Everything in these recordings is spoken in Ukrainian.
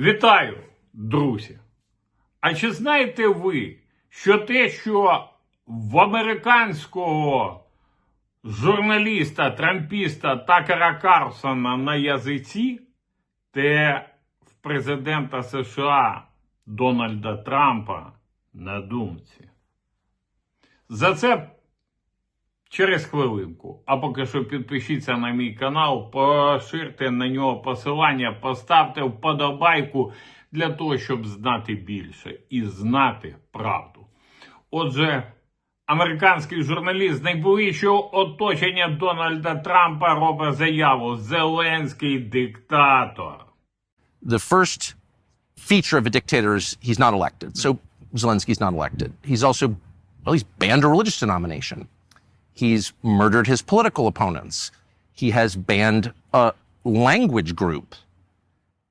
Вітаю, друзі! А чи знаєте ви, що те, що в американського журналіста, трампіста Такера Карлсона на язиці, те в президента США Дональда Трампа на думці? За це через хвилинку. А поки що підпишіться на мій канал, поширте на нього посилання, поставте вподобайку для того, щоб знати більше і знати правду. Отже, американський журналіст найближчого оточення Дональда Трампа робить заяву: Зеленський диктатор. the first feature of a dictator is he's not elected. So Zelensky's not elected. He's also, well, he's banned a religious denomination. He's murdered his political opponents. He has banned a language group.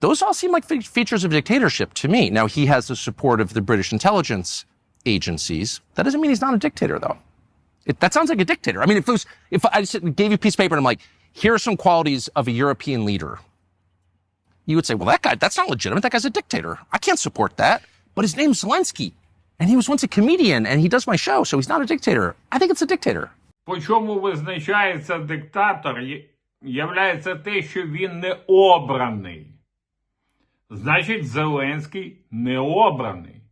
Those all seem like fe- features of dictatorship to me. Now, he has the support of the British intelligence agencies. That doesn't mean he's not a dictator, though. It, that sounds like a dictator. I mean, if was, if I gave you a piece of paper and I'm like, here are some qualities of a European leader you would say, well, that guy, that's not legitimate. That guy's a dictator. I can't support that. But his name's Zelensky. And he was once a comedian and he does my show, so he's not a dictator. I think it's a dictator. По чому визначається диктатор, є- те, що він не обраний. Значить, Зеленський не обраний.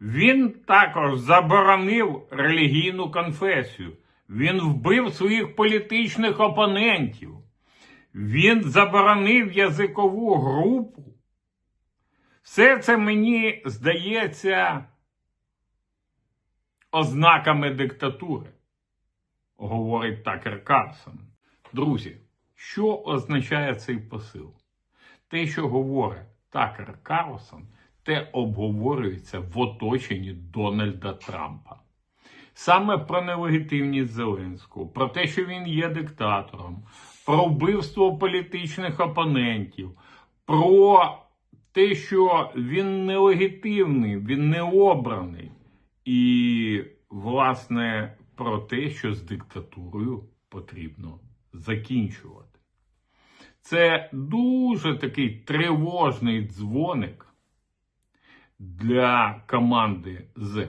Він також заборонив релігійну конфесію. Він вбив своїх політичних опонентів. Він заборонив язикову групу. Все це мені здається ознаками диктатури говорить Такер Карсон. Друзі, що означає цей посил? Те, що говорить Такер Карлсон, те обговорюється в оточенні Дональда Трампа. Саме про нелегітимність Зеленського, про те, що він є диктатором, про вбивство політичних опонентів, про те, що він нелегітимний, він не обраний. І, власне, про те, що з диктатурою потрібно закінчувати. Це дуже такий тривожний дзвоник для команди З,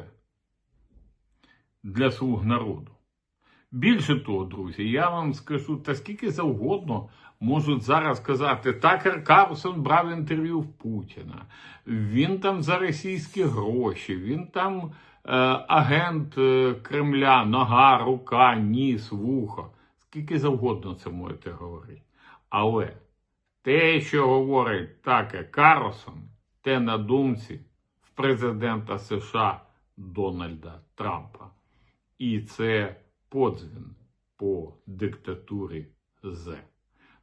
для слуг народу. Більше того, друзі, я вам скажу, та скільки завгодно можуть зараз казати, Такер Карлсон брав інтерв'ю в Путіна, він там за російські гроші, він там агент е, Кремля, нога, рука, ніс, вухо. Скільки завгодно це можете говорити. Але те, що говорить Такер Карлсон, те на думці в президента США Дональда Трампа. І це подзвін по диктатурі З.